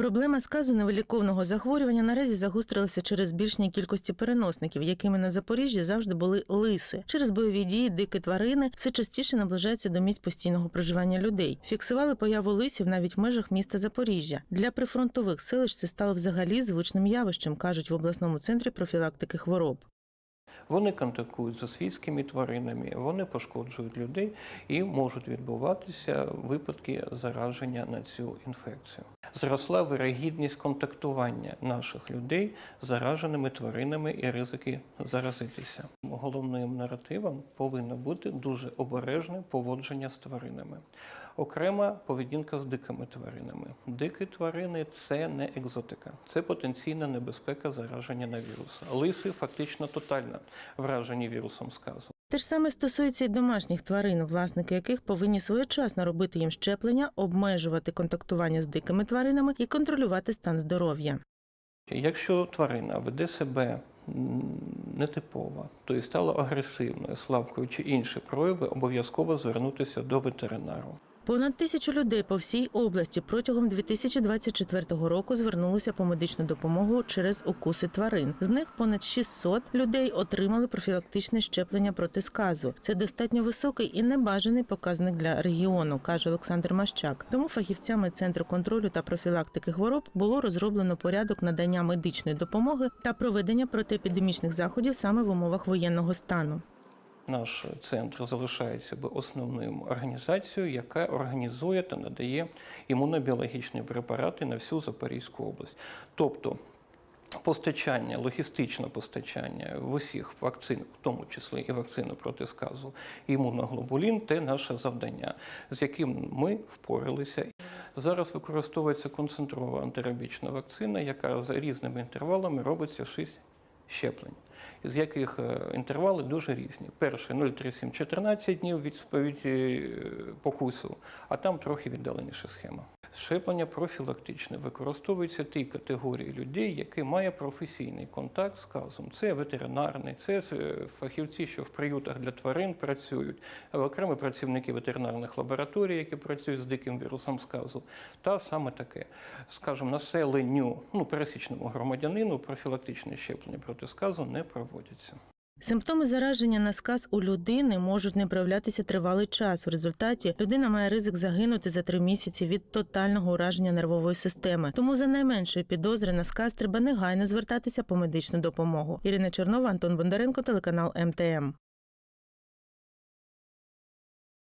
Проблема сказу невиліковного захворювання наразі загострилася через збільшення кількості переносників, якими на Запоріжжі завжди були лиси. Через бойові дії дикі тварини все частіше наближаються до місць постійного проживання людей. Фіксували появу лисів навіть в межах міста Запоріжжя. Для прифронтових селищ це стало взагалі звичним явищем, кажуть в обласному центрі профілактики хвороб. Вони контактують з свійськими тваринами, вони пошкоджують людей і можуть відбуватися випадки зараження на цю інфекцію. Зросла вирогідність контактування наших людей з зараженими тваринами і ризики заразитися. Головним наративом повинно бути дуже обережне поводження з тваринами. Окрема поведінка з дикими тваринами. Дикі тварини це не екзотика, це потенційна небезпека зараження на вірус. Лиси фактично тотально вражені вірусом сказу. Те ж саме стосується і домашніх тварин, власники яких повинні своєчасно робити їм щеплення, обмежувати контактування з дикими тваринами і контролювати стан здоров'я. Якщо тварина веде себе м, нетипово, тобто стала агресивною, слабкою чи інші прояви, обов'язково звернутися до ветеринару. Понад тисячу людей по всій області протягом 2024 року звернулося по медичну допомогу через укуси тварин. З них понад 600 людей отримали профілактичне щеплення проти сказу. Це достатньо високий і небажаний показник для регіону, каже Олександр Мащак. Тому фахівцями центру контролю та профілактики хвороб було розроблено порядок надання медичної допомоги та проведення протиепідемічних заходів саме в умовах воєнного стану. Наш центр залишається основною організацією, яка організує та надає імунобіологічні препарати на всю Запорізьку область. Тобто постачання, логістичне постачання в усіх вакцин, в тому числі і вакцини проти сказу, імуноглобулін це наше завдання, з яким ми впоралися. Зараз використовується концентрована антирабічна вакцина, яка за різними інтервалами робиться 6 щеплень, з яких е, інтервали дуже різні. Перший 0,37 14 днів від, від е, покусу, а там трохи віддаленіша схема. Щеплення профілактичне використовується тій категорії людей, які мають професійний контакт з казом. Це ветеринарний, це е, фахівці, що в приютах для тварин працюють, а окремі працівники ветеринарних лабораторій, які працюють з диким вірусом сказу, та саме таке, скажімо, населенню, ну пересічному громадянину профілактичне щеплення проти сказу не проводяться. Симптоми зараження на сказ у людини можуть не проявлятися тривалий час. В результаті людина має ризик загинути за три місяці від тотального ураження нервової системи. Тому за найменшої підозри на сказ треба негайно звертатися по медичну допомогу. Ірина Чернова, Антон Бондаренко, телеканал МТМ.